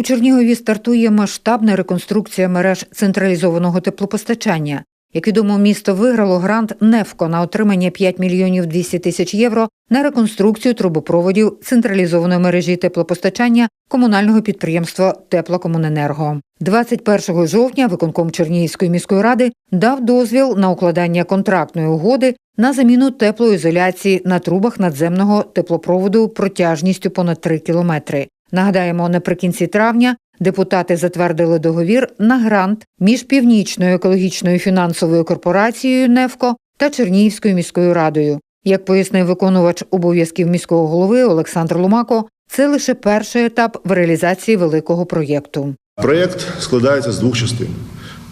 У Чернігові стартує масштабна реконструкція мереж централізованого теплопостачання. Як відомо, місто виграло грант «Нефко» на отримання 5 мільйонів 200 тисяч євро на реконструкцію трубопроводів централізованої мережі теплопостачання комунального підприємства Теплокомуненерго. 21 жовтня виконком Чернігівської міської ради дав дозвіл на укладання контрактної угоди на заміну теплоізоляції на трубах надземного теплопроводу протяжністю понад 3 кілометри. Нагадаємо, наприкінці травня депутати затвердили договір на грант між Північною екологічною фінансовою корпорацією «Нефко» та Чернігівською міською радою. Як пояснив виконувач обов'язків міського голови Олександр Лумако, це лише перший етап в реалізації великого проєкту. Проєкт складається з двох частин.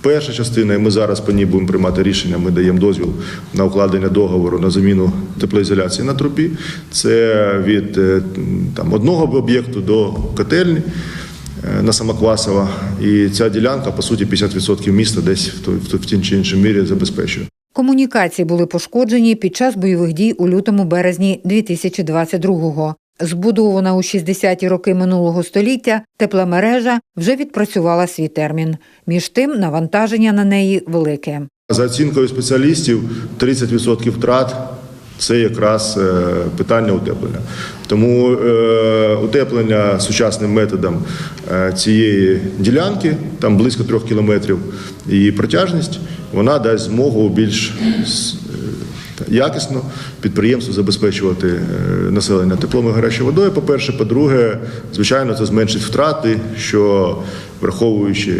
Перша частина, і ми зараз по ній будемо приймати рішення. Ми даємо дозвіл на укладення договору на заміну теплоізоляції на трубі. Це від е, там, одного об'єкту до котельні е, на Самоквасова. І ця ділянка, по суті, 50% міста десь в тій чи іншій мірі забезпечує. Комунікації були пошкоджені під час бойових дій у лютому-березні 2022-го. Збудована у 60-ті роки минулого століття, тепла мережа вже відпрацювала свій термін. Між тим, навантаження на неї велике. За оцінкою спеціалістів, 30% втрат це якраз е, питання утеплення. Тому е, утеплення сучасним методом е, цієї ділянки, там близько трьох кілометрів її протяжність, вона дасть змогу більш якісно підприємству забезпечувати е, населення теплом і гарячою водою. По-перше, по-друге, звичайно, це зменшить втрати, що враховуючи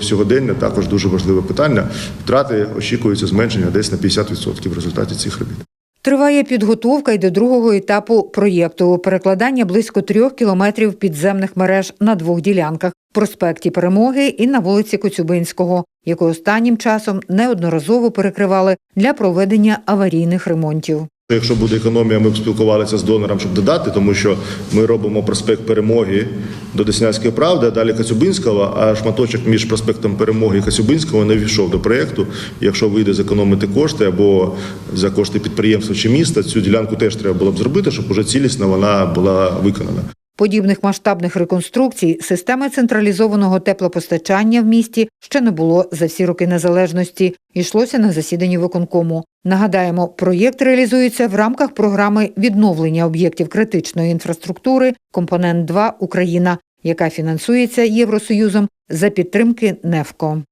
сьогодення, також дуже важливе питання. Втрати очікується зменшення десь на 50% в результаті цих робіт. Триває підготовка й до другого етапу проєкту перекладання близько трьох кілометрів підземних мереж на двох ділянках проспекті Перемоги і на вулиці Коцюбинського, яку останнім часом неодноразово перекривали для проведення аварійних ремонтів. Якщо буде економія, ми спілкувалися з донором, щоб додати, тому що ми робимо проспект Перемоги до Деснянської правди, а далі Кацюбинського, а шматочок між проспектом Перемоги і Кацюбинського не війшов до проєкту. Якщо вийде зекономити кошти або за кошти підприємства чи міста, цю ділянку теж треба було б зробити, щоб уже цілісно вона була виконана. Подібних масштабних реконструкцій системи централізованого теплопостачання в місті ще не було за всі роки незалежності. Йшлося на засіданні виконкому. Нагадаємо, проєкт реалізується в рамках програми відновлення об'єктів критичної інфраструктури Компонент 2 Україна, яка фінансується Євросоюзом за підтримки НЕФКО.